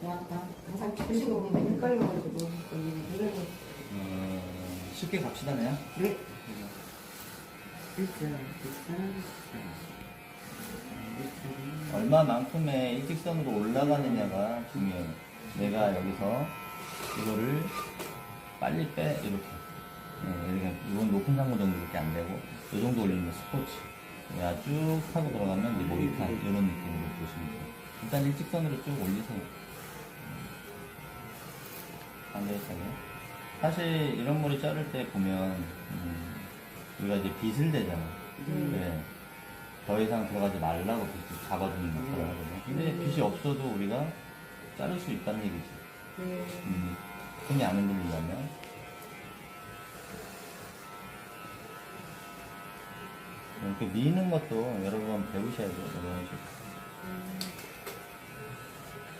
그냥 항상 어, 쉽게 갑시다 그냥. 네. 일자, 일자, 얼마만큼의 일직선으로 올라가느냐가 중요해요. 내가 여기서 이거를 빨리 빼 이렇게. 네, 그러니까 이건 높은 상고 정도밖에 안 되고 이 정도 올리는 게 스포츠. 내가 쭉 타고 들어가면 이제 모리칸 이런 느낌으로 보시면 돼요. 일단 일직선으로 쭉 올리세요. 반대쪽에. 사실 이런 머리 자를 때 보면 음, 우리가 이제 빗을 대잖아. 네. 더 이상 들어가지 말라고 빗을 잡아주는 역할을 하거든요. 근데 빗이 없어도 우리가 자를 수 있다는 얘기지. 네. 음, 손이 안 흔들리려면. 이렇게 미는 것도 여러 번 배우셔야 돼요. 이런 식으로.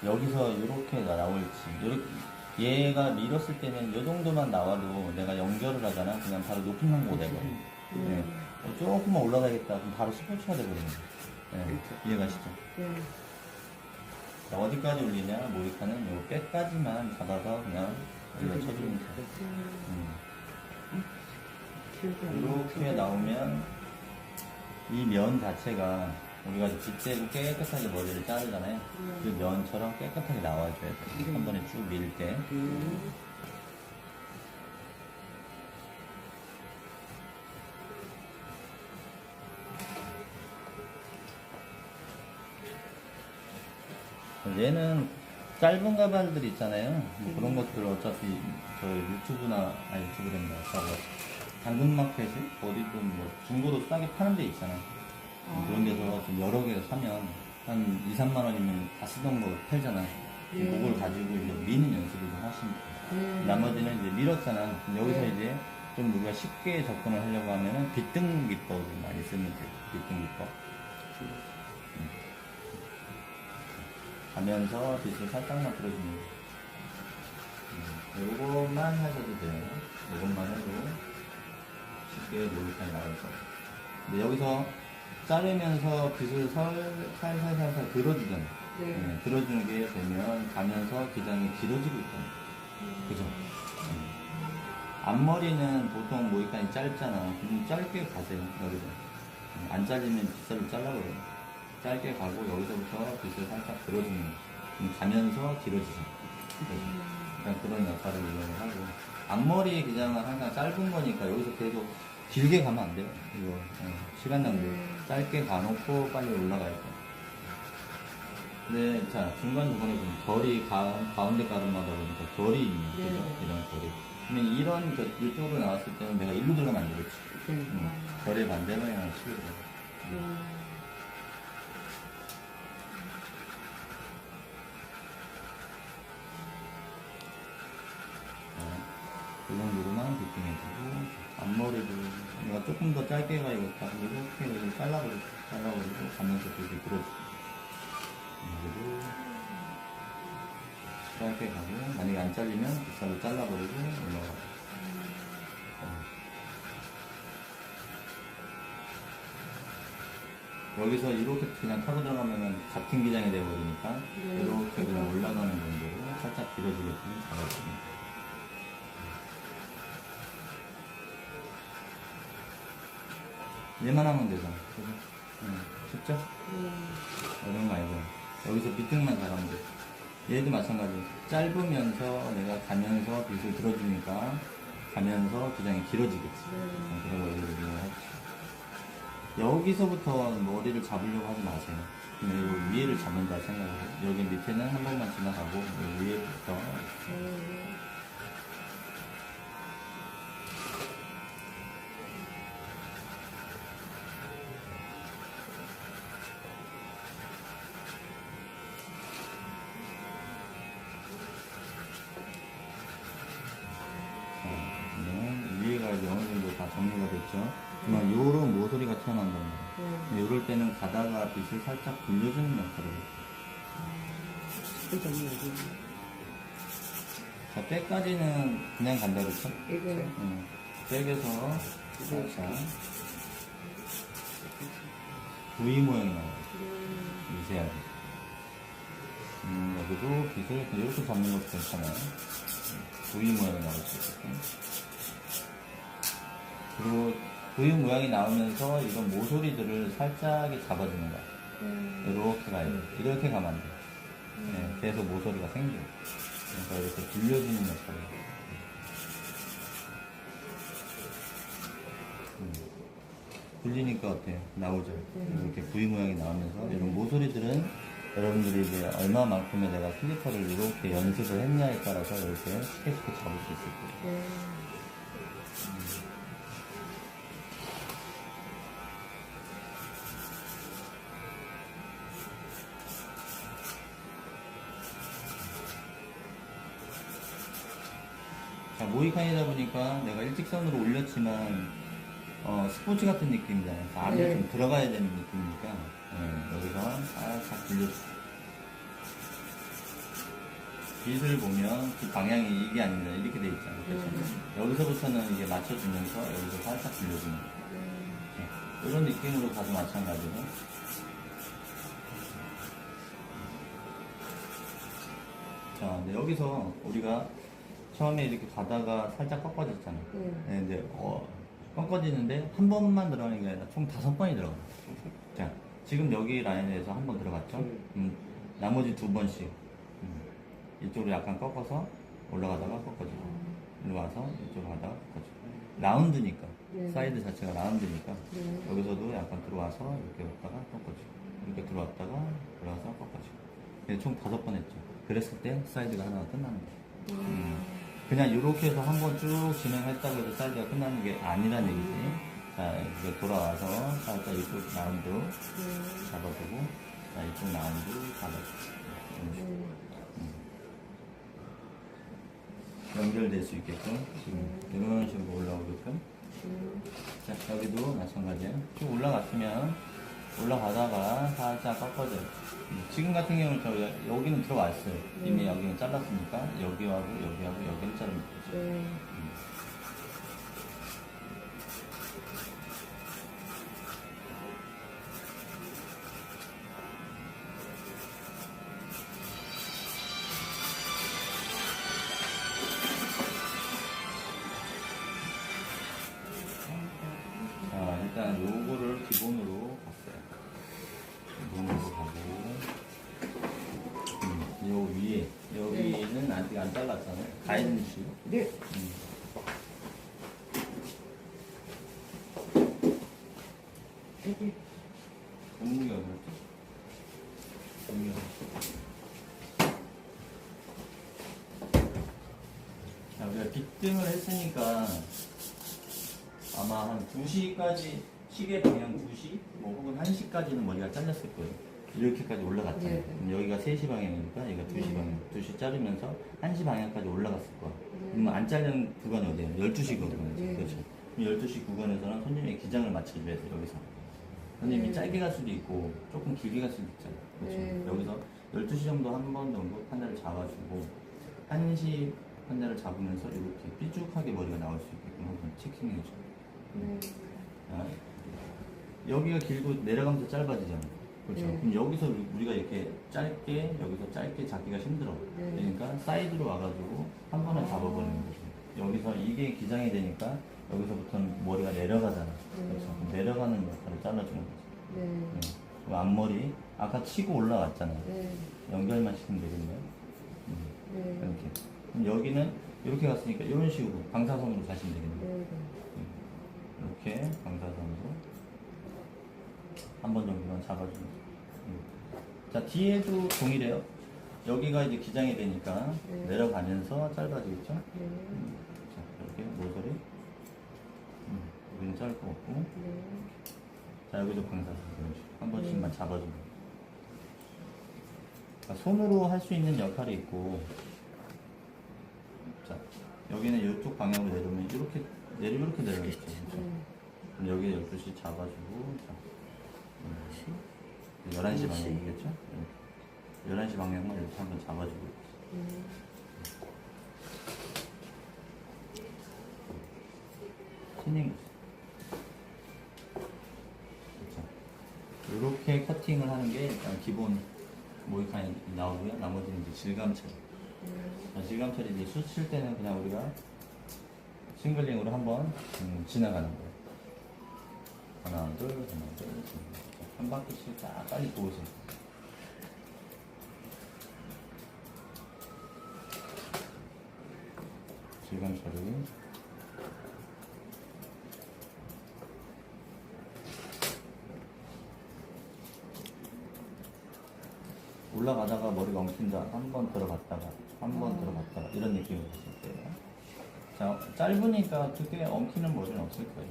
여기서 이렇게 나올지. 요렇게 얘가 밀었을 때는 이 정도만 나와도 내가 연결을 하잖아. 그냥 바로 높은 상고 되거든. 네. 어, 조금만 올라가야겠다. 그럼 바로 스포츠가 되거든요. 네. 이해가시죠? 네. 자, 어디까지 올리냐? 모리카는 요 끝까지만 잡아서 그냥 올려 쳐주면 돼. 음. 이렇게 나오면 이 면 자체가 우리가 빗대고 깨끗하게 머리를 자르잖아요. 그 면처럼 깨끗하게 나와줘야 돼. 한 번에 쭉 밀 때. 얘는 짧은 가발들 있잖아요. 뭐 그런 것들 어차피 저 유튜브나 아 유튜브랜다. 저거 당근마켓이 어디든 뭐 중고로 싸게 파는 데 있잖아요. 그런 데서 좀 여러 개 사면 한 2, 3만 원이면 다 쓰던 거 팔잖아. 그걸 가지고 이제 미는 연습을 좀 하시면 돼요. 나머지는 이제 밀었잖아. 여기서 이제 좀 우리가 쉽게 접근을 하려고 하면은 빗등 기법을 많이 쓰면 돼요. 빗등 기법. 음. 가면서 빗을 살짝만 들어주면 돼요. 음, 요것만 하셔도 돼요. 요것만 해도 쉽게 모니터에 나와서. 근데 여기서 자르면서 빗을 살, 살살살살 들어주잖아. 네. 네, 들어주는 게 되면 가면서 기장이 길어지고 있잖아. 그죠? 음. 앞머리는 보통 모이칸이 짧잖아. 그럼 짧게 가세요, 여기서. 음, 안 잘리면 빗살로 잘라버려요. 짧게 가고 여기서부터 빗을 살짝 들어주는 거죠. 가면서 길어지죠. 그러니까 그런 역할을 이용을 하고. 앞머리 기장은 항상 짧은 거니까 여기서 계속 길게 가면 안 돼요. 이거 어, 시간 낭비. 짧게 가놓고 빨리 올라가야 돼. 네, 자 중간 중간에 보면 결이 가, 가운데 가름마다 보니까 결이 있는. 네. 이런 결이. 그러면 이런 저, 이쪽으로 나왔을 때는 내가 일로 들어가면 안 되겠지. 음, 결의 반대 방향을 치고 들어가. 이 빗빙해주고 앞머리도 내가 조금 더 짧게 가야겠다 이렇게 이렇게 잘라버리고 잘라버리고 가면서 이렇게 들어주고 그리고 짧게 가고 만약에 안 잘리면 빗살로 잘라버리고 올라가고 어. 여기서 이렇게 그냥 타고 들어가면 같은 기장이 되어버리니까 네. 이렇게 그냥 올라가 얘만 하면 되잖아. 그죠? 응. 쉽죠? 어려운 거 아니고. 여기서 비등만 잘하면 돼. 얘도 마찬가지. 짧으면서 내가 가면서 빗을 들어주니까 가면서 기장이 길어지겠지. 어, 그런 걸 하지. 여기서부터 머리를 잡으려고 하지 마세요. 그냥 이 위에를 잡는다 생각해요. 여기 밑에는 한 번만 지나가고, 이 위에부터. 네, 위에가 이제 어느 정도 다 정리가 됐죠. 그러면 요런 모서리가 튀어나온단 말이에요. 근데 요럴 때는 가다가 빛을 살짝 돌려주는 역할을 해요. 자, 때까지는 그냥 간다 그랬죠? 이거 응. 백에서 살짝 V 모양이 나와요. 미세하게. 음, 여기도 빗을 이렇게 잡는 것도 괜찮아요. V 모양이 나올 수 있게끔. 그리고 V 모양이 나오면서 이런 모서리들을 살짝 잡아주는 거야. 음. 이렇게 가야 돼. 이렇게 가면 안 돼. 네, 계속 모서리가 생겨. 그러니까 이렇게 빌려주는 역할이에요. 음. 불리니까 어때요? 나오죠? 네. 이렇게 V 모양이 나오면서 이런 모서리들은 여러분들이 이제 얼마만큼의 내가 슬리퍼를 이렇게 연습을 했냐에 따라서 이렇게 쉽게 쉽게 잡을 수 있을 거예요. 네. 모이칸이다 보니까 내가 일직선으로 올렸지만, 어, 스포츠 같은 느낌이잖아요. 안에 네. 좀 들어가야 되는 느낌이니까, 예, 여기서 살짝 돌려주세요. 빛을 보면 그 방향이 이게 아니라 이렇게 돼 있잖아요. 그렇죠? 여기서부터는 이게 맞춰주면서 여기서 살짝 돌려주는 거예요. 예, 이런 느낌으로 가도 마찬가지로. 자, 여기서 우리가 처음에 이렇게 가다가 살짝 꺾어졌잖아요. 네. 네, 근데 어, 꺾어지는데 한 번만 들어가는 게 아니라 총 다섯 번이 들어가요. 자, 지금 여기 라인에서 한 번 들어갔죠? 네. 음, 나머지 두 번씩 음, 이쪽으로 약간 꺾어서 올라가다가 꺾어지고 일로 와서 이쪽으로 가다가 꺾어지고 라운드니까 네. 사이드 자체가 라운드니까 네. 여기서도 약간 들어와서 이렇게 왔다가 꺾어지고 이렇게 들어왔다가 들어와서 꺾어지고 그래서 총 다섯 번 했죠. 그랬을 때 사이드가 하나가 끝나는 거예요. 음. 그냥 이렇게 해서 한번 쭉 진행했다고 해서 사이드가 끝나는 게 아니란 얘기지. 자, 이제 돌아와서 살짝 이쪽 라운드 네. 잡아주고, 자, 이쪽 라운드 잡아주고. 네. 연결될 수 있게끔, 지금 이런 식으로 올라오게끔. 음. 자, 여기도 마찬가지예요. 쭉 올라갔으면, 올라가다가 살짝 꺾어져요. 음, 지금 같은 경우는 저 여- 여기는 들어왔어요. 이미 네. 여기는 잘랐으니까, 여기하고 여기하고 여기를 자르면 되죠. 네. 빗등을 했으니까 아마 한 2시까지, 시계 방향 2시, 뭐 혹은 1시까지는 머리가 잘렸을 거예요. 이렇게까지 올라갔잖아요. 네, 네. 그럼 여기가 3시 방향이니까 여기가 2시 네. 방향, 2시 자르면서 1시 방향까지 올라갔을 거야. 네. 그러면 안 잘린 구간이 어디예요? 12시 구간이죠. 네. 그렇죠. 그럼 12시 구간에서는 손님의 기장을 맞춰줘야 돼요, 여기서. 손님이 네. 짧게 갈 수도 있고, 조금 길게 갈 수도 있잖아요. 그렇죠. 네. 여기서 12시 정도 한 번 정도 판넬을 잡아주고, 1시 판넬을 잡으면서 이렇게 삐죽하게 머리가 나올 수 있게끔 한번 체킹해줘요. 네. 자, 여기가 길고 내려가면서 짧아지잖아요. 그렇죠. 네. 그럼 여기서 우리- 우리가 이렇게 짧게, 여기서 짧게 잡기가 힘들어. 네. 그러니까 사이드로 와가지고 한 번에 아. 잡아버리는 거죠. 여기서 이게 기장이 되니까 여기서부터는 머리가 내려가잖아. 네. 그렇죠. 내려가는 역할을 잘라주는 거죠. 네. 네. 그 앞머리, 아까 치고 올라왔잖아요. 네. 연결만 시키면 되겠네요. 음, 네. 이렇게. 그럼 여기는 이렇게 갔으니까 이런 식으로 방사선으로 가시면 되겠네요. 네. 이렇게 방사선으로 한 번 정도만 잡아주면. 음. 자 뒤에도 동일해요. 여기가 이제 기장이 되니까 네. 내려가면서 짧아지겠죠. 네. 음. 자 이렇게 모서리. 음, 여기는 짧고 없고. 네. 자 여기도 방사선 이런 식으로 한 번씩만 네. 잡아주면. 그러니까 손으로 할 수 있는 역할이 있고. 자 여기는 이쪽 방향으로 내려오면 이렇게 내리면 이렇게 내려가겠죠. 그렇죠? 네. 그럼 여기 12시 잡아주고, 자, 11시 11시. 방향이겠죠? 네. 11시 방향만 이렇게 한번 잡아주고. 네. 튜닝. 그렇죠. 이렇게 커팅을 하는 게 일단 기본 모이칸이 나오고요. 나머지는 이제 질감 처리. 자, 질감 처리 이제 쑤칠 때는 그냥 우리가 싱글링으로 한번 음, 지나가는 거예요. 하나, 둘, 하나, 둘. 한 바퀴씩 딱 빨리 도우세요. 질감 처리. 올라가다가 머리가 엉킨다. 한 번 들어갔다가, 한번 들어갔다가, 이런 느낌이 있을 거예요. 자, 짧으니까 크게 엉키는 머리는 없을 거예요.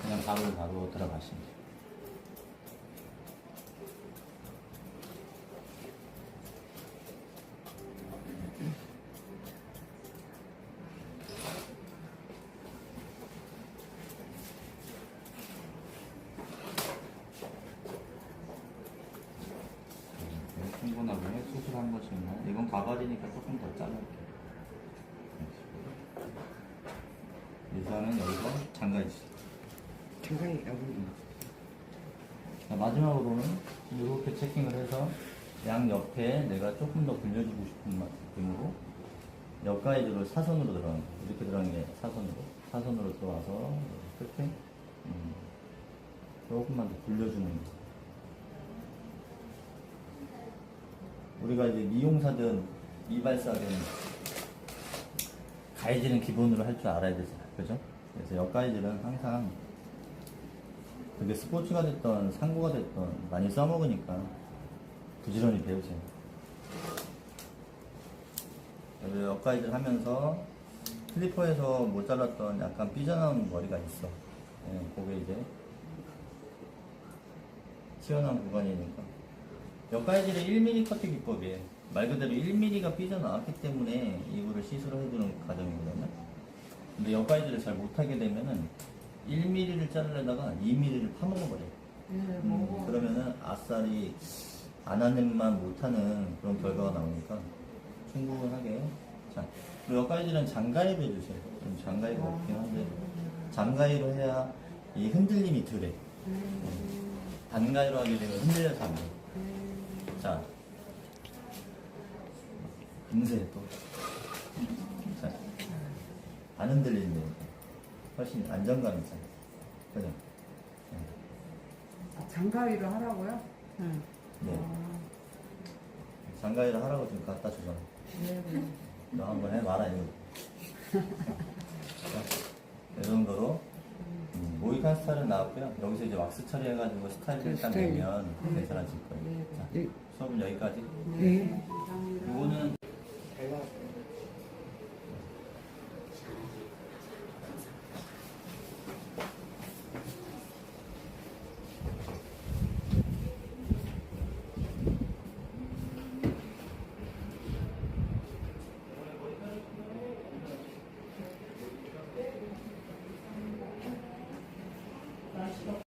그냥 바로 바로 들어가시면 돼요. 이렇게 충분하게 번씩만. 이건 가발이니까 조금 더 잘라볼게요. 일단은 여기서 잠가주세요. 장관이 여기 자, 마지막으로는 이렇게 체킹을 해서 양 옆에 내가 조금 더 굴려주고 싶은 마- 느낌으로 옆 가이드를 사선으로 들어가는 거예요. 이렇게 들어가는 게 사선으로. 사선으로 들어와서 끝에 음, 조금만 더 굴려주는 거. 우리가 이제 미용사든 이발사든 가이드는 기본으로 할 줄 알아야 되잖아요. 그죠? 그래서 옆 가이드는 항상 그게 스포츠가 됐던 상고가 됐던 많이 써먹으니까 부지런히 배우세요. 그래서 옆가이드를 하면서 클리퍼에서 못 잘랐던 약간 삐져나온 머리가 있어. 예, 그게 이제 튀어나온 구간이니까. 옆가이드는 1mm 커트 기법이에요. 말 그대로 1mm가 삐져나왔기 때문에 이거를 시술을 해주는 과정이거든요. 근데 옆가이드를 잘 못하게 되면은 1mm를 자르려다가 2mm를 파먹어버려요. 네, 음, 뭐 그러면은 아싸리 안 하는 만 못하는 그런 결과가 나오니까 충분하게 자 그리고 여기까지는 장가위로 해주세요 좀 장가위가 없긴 한데 장가위로 해야 이 흔들림이 덜해 반가위로 하게 되면 흔들려서 안 돼 자 금세 또자 안 흔들리는데 훨씬 안정감 있잖아 그죠? 네. 아, 장가위로 하라고요? 응. 네. 아, 장가위를 하라고 지금 갖다 주잖아. 네, 네. 너 한번 해봐라, 이거. 자, 이 정도로. 음, 모이칸 스타일은 나왔고요. 여기서 이제 왁스 처리해가지고 스타일을 일단 스타일. 내면 네. 괜찮아질 거예요. 네. 자, 네. 수업은 여기까지. 네. 요거는